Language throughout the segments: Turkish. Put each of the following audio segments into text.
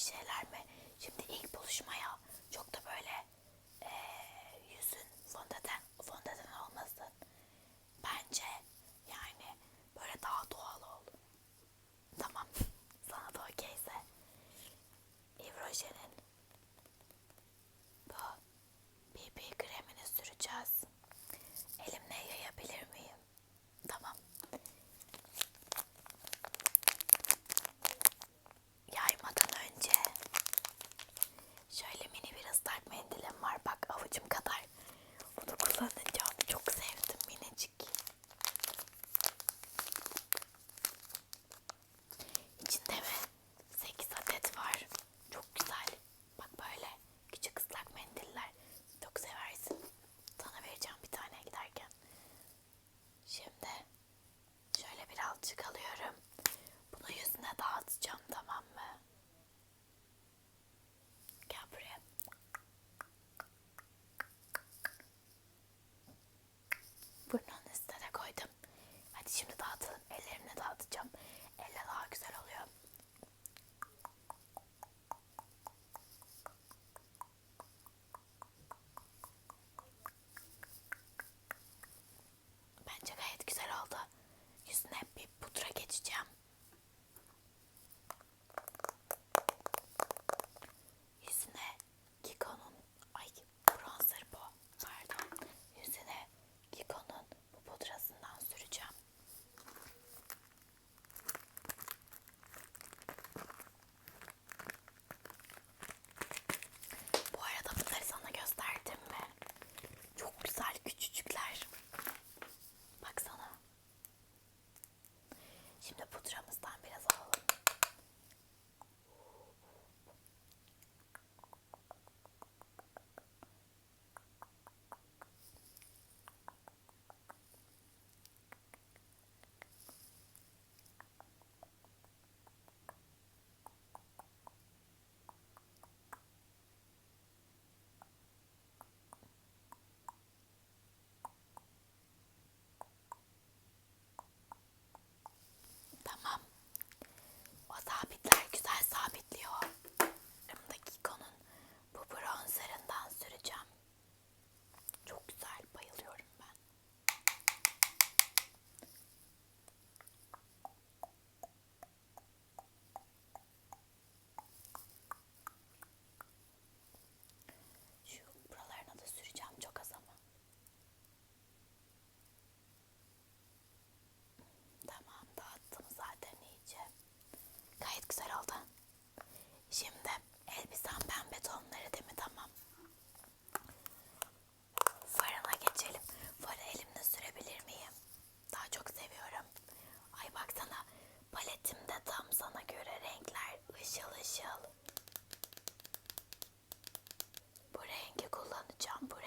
bir şeyler mi? Şimdi ilk buluşmaya burnunun üstüne de koydum. Hadi şimdi dağıtalım. Ellerimle dağıtacağım. Tamam. O sabitler güzel sabitliyor. yapacağım. Bu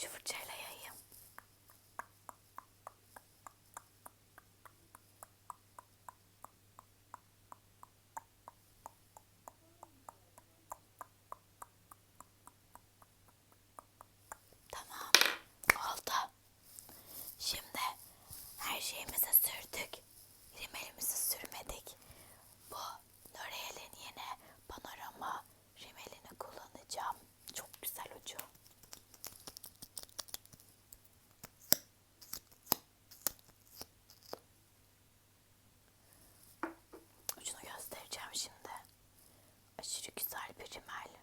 Şu fırçayla yayayım. Tamam. Oldu. Şimdi her şeyimizi sürdük. aşırı güzel bir rimel.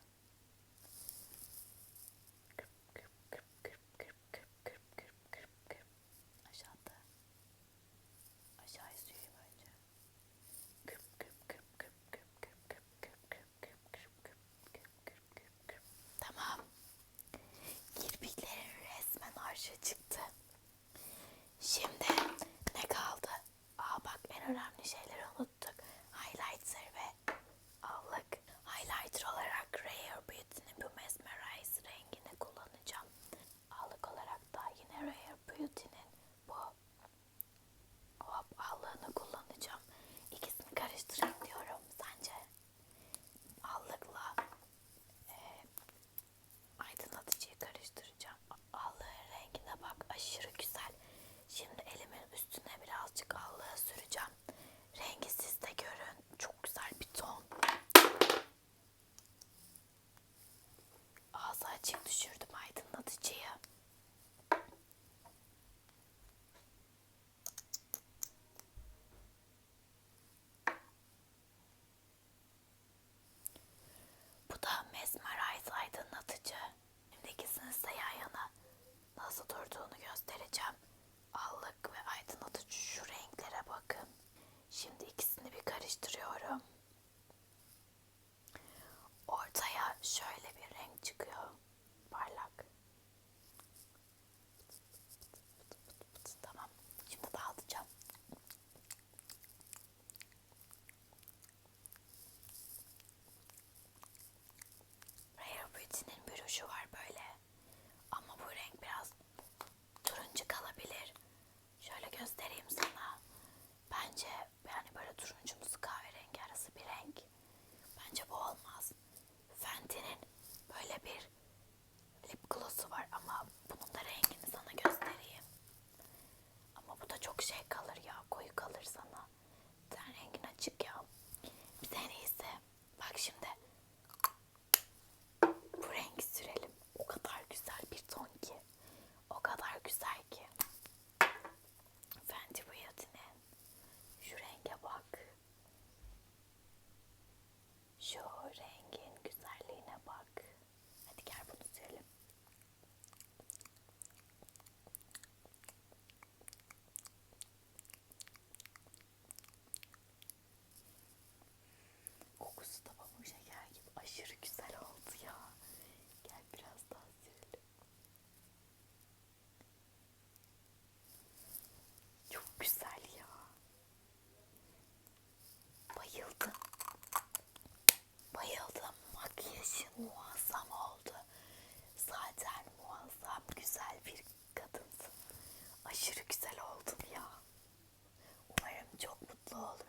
Aşağıda. Tamam. Kirpiklerin resmen arşa. için muazzam oldu. Zaten muazzam güzel bir kadınsın. Aşırı güzel oldun ya. Umarım çok mutlu olur.